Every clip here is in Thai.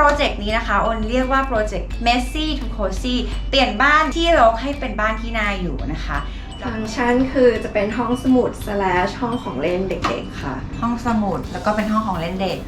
โปรเจกต์นี้นะคะอ้นเรียกว่าโปรเจกต์ Messy to Cozy เปลี่ยนบ้านที่รกให้เป็นบ้านที่น่าอยู่นะคะฟังก์ชันคือจะเป็นห้องสมุด slash ห้องของเล่นเด็กๆค่ะ ห้องสมุดแล้วก็เป็นห้องของเล่นเด็ก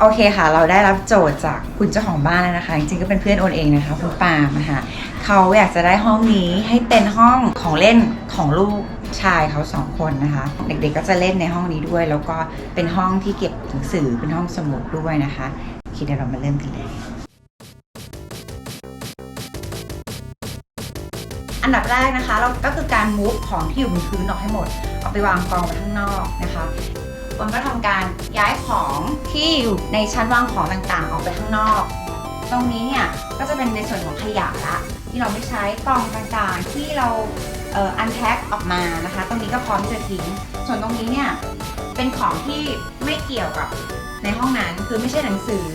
โอเคค่ะ เราได้รับโจทย์จากคุณเจ้าของบ้านแล้วนะคะ จริงๆก็เป็นเพื่อนโอนเองนะคะคุณปาล์มนะคะเขาอยากจะได้ห้องนี้ให้เป็นห้องของเล่นของลูก ชายเขาสองคนนะคะ เด็กๆก็จะเล่นในห้องนี้ด้วย แล้วก็เป็นห้องที่เก็บหนังสือเป็นห้องสมุดด้วยนะคะคิดเดี๋ยวเรามาเริ่มกันเลย อันดับแรกนะคะเราก็คือการมูฟของที่อยู่บนพื้นออกให้หมด เอาไปวางกองไว้ข้างนอกนะคะวันก็ทำการย้ายของที่อยู่ในชั้นวางของต่างๆ ออกไปข้างนอก ตรงนี้เนี่ยก็จะเป็นในส่วนของขยะละที่เราไม่ใช้กล่องต่างๆ ที่เรา อันแพ็คออกมานะคะ ตรงนี้ก็พร้อมที่จะทิ้ง ส่วนตรงนี้เนี่ยเป็นของที่ไม่เกี่ยวกับในห้องนั้นคือไม่ใช่หนังสือ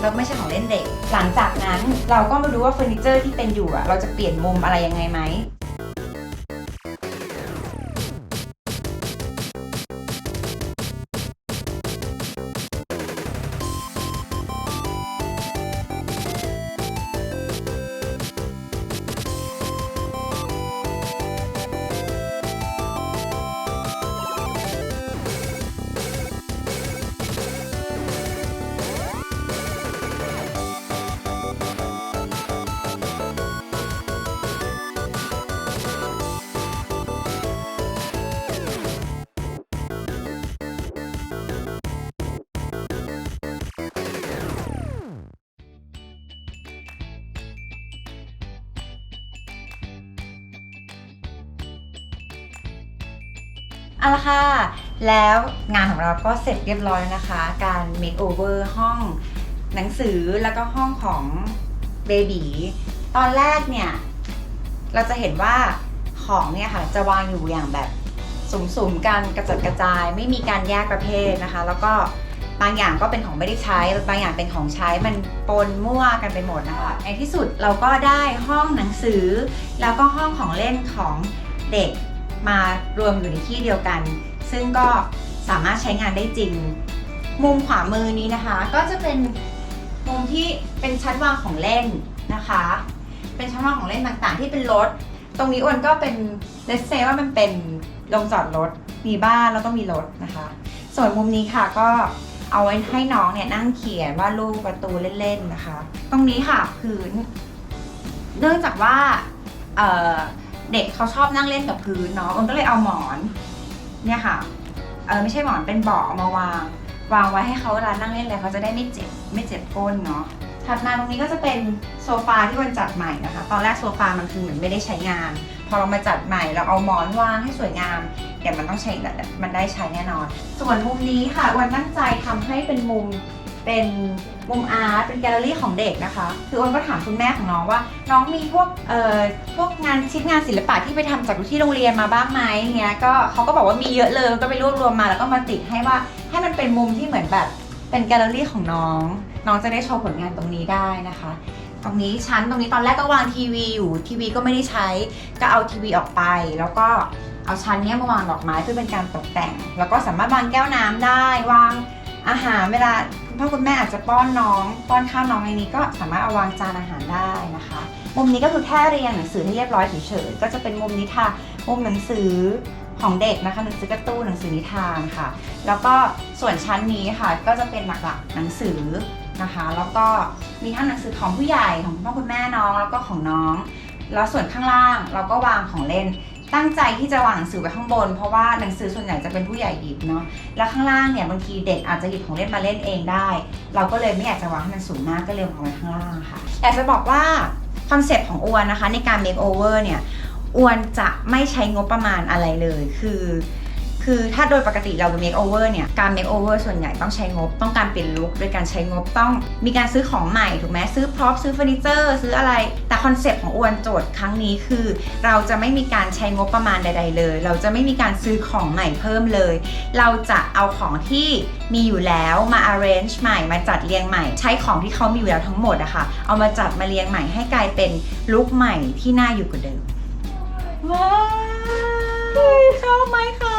แล้วไม่ใช่ของเล่นเด็ก หลังจากนั้นเราก็มาดูว่าเฟอร์นิเจอร์ที่เป็นอยู่อะเราจะเปลี่ยนมุมอะไรยังไงไหม เอาละค่ะ แล้วงานของเราก็เสร็จเรียบร้อยแล้วนะคะ การ make over ห้องหนังสือแล้วก็ห้องของเบบีตอนแรกเนี่ย เราจะเห็นว่าของเนี่ยค่ะจะวางอยู่อย่างแบบสุ่มๆกันกระจัดกระจาย ไม่มีการแยกประเภทนะคะ แล้วก็บางอย่างก็เป็นของไม่ได้ใช้ บางอย่างเป็นของใช้มันปนมั่วกันไปหมดนะคะ ในที่สุดเราก็ได้ห้องหนังสือ แล้วก็ห้องของเล่นของเด็ก มารวมอยู่ในที่เดียวกัน ซึ่งก็สามารถใช้งานได้จริง มุมขวามือนี้นะคะ ก็จะเป็นมุมที่เป็นชั้นวางของเล่นนะคะ เป็นชั้นวางของเล่นต่างๆ ที่เป็นรถ ตรงนี้อ้วนก็เป็นเลสเซว่ามันเป็นโรงจอดรถมีบ้านแล้วก็มีรถนะคะ ส่วนมุมนี้ค่ะก็เอาไว้ให้น้องเนี่ยนั่งเขียนวาดรูปการ์ตูเล่นๆนะคะ ตรงนี้ค่ะพื้น เนื่องจากว่า เด็กเขาชอบนั่งเล่นกับพื้นเนาะมันก็เลยเอาหมอนเนี่ยค่ะเออไม่ใช่หมอนเป็นเบาะเอามาวาง วางไว้ให้เขาเวลานั่งเล่นอะไรเขาจะได้ไม่เจ็บไม่เจ็บก้นเนาะถัดมาตรงนี้ก็จะเป็นโซฟาที่วันจัดใหม่นะคะ ตอนแรกโซฟามันคือเหมือนไม่ได้ใช้งาน พอเรามาจัดใหม่เราเอาหมอนวางให้สวยงาม เดี๋ยวมันต้องใช้มันได้ใช้แน่นอน ส่วนมุมนี้ค่ะวันตั้งใจทำให้เป็นมุม เป็นมุมอาร์ตเป็นแกลเลอรี่ของเด็กนะคะ คือวันก็ถามคุณแม่ของน้องว่า น้องมีพวกเอ่อพวกงานชิ้นงานศิลปะที่ไปทำจากที่โรงเรียนมาบ้างไหมเงี้ยก็เขาก็บอกว่ามีเยอะเลยก็ไปรวบรวมมาแล้วก็มาติดให้ว่าให้มันเป็นมุมที่เหมือนแบบเป็นแกลเลอรี่ของน้อง น้องจะได้โชว์ผลงานตรงนี้ได้นะคะ ตรงนี้ชั้นตรงนี้ตอนแรกก็วางทีวีอยู่ทีวีก็ไม่ได้ใช้ก็เอาทีวีออกไป แล้วก็เอาชั้นเนี้ยมาวางดอกไม้เพื่อเป็นการตกแต่ง แล้วก็สามารถวางแก้วน้ำได้วาง อาหารเวลาคุณพ่อคุณแม่อาจจะป้อนน้อง ป้อนข้าวน้องในนี้ก็สามารถเอาวางจานอาหารได้นะคะ มุมนี้ก็คือแค่เรียงหนังสือให้เรียบร้อยเฉยๆก็จะเป็นมุมนี้ค่ะมุมหนังสือของเด็กนะคะหนังสือการ์ตูนหนังสือนิทานค่ะ แล้วก็ส่วนชั้นนี้ค่ะก็จะเป็นหลักๆหนังสือนะคะ แล้วก็มีทั้งหนังสือของผู้ใหญ่ของคุณพ่อคุณแม่น้องแล้วก็ของน้อง แล้วส่วนข้างล่างเราก็วางของเล่น ตั้งใจที่จะวางหนังสือไว้ข้างบน เพราะว่าหนังสือส่วนใหญ่จะเป็นผู้ใหญ่หยิบเนาะแล้วข้างล่างเนี่ยบางทีเด็กอาจจะหยิบของเล่นมาเล่นเองได้ เราก็เลยไม่อยากจะวางให้มันสูงมากก็เลยวางไว้ข้างล่างค่ะอยากจะบอกว่าคอนเซปต์ของอวนนะคะในการ make over เนี่ยอวนจะไม่ใช้งบประมาณอะไรเลย คือ คือถ้าโดยปกติเรา make over เนี่ย การ make over ส่วนใหญ่ต้องใช้งบ ต้องการเปลี่ยนลุคโดยการใช้งบต้องมีการซื้อของใหม่ถูกไหมซื้อพร็อพซื้อเฟอร์นิเจอร์ซื้ออะไร แต่คอนเซปต์ของอวนโจทย์ครั้งนี้คือ เราจะไม่มีการใช้งบประมาณใด ๆ เลย เราจะไม่มีการซื้อของใหม่เพิ่มเลย เราจะเอาของที่มีอยู่แล้วมา arrange ใหม่มาจัดเรียงใหม่ ใช้ของที่เขามีอยู่แล้วทั้งหมดอะค่ะ เอามาจัดมาเรียงใหม่ให้กลายเป็นลุคใหม่ที่น่าอยู่กว่าเดิมว้าวชอบไหมครั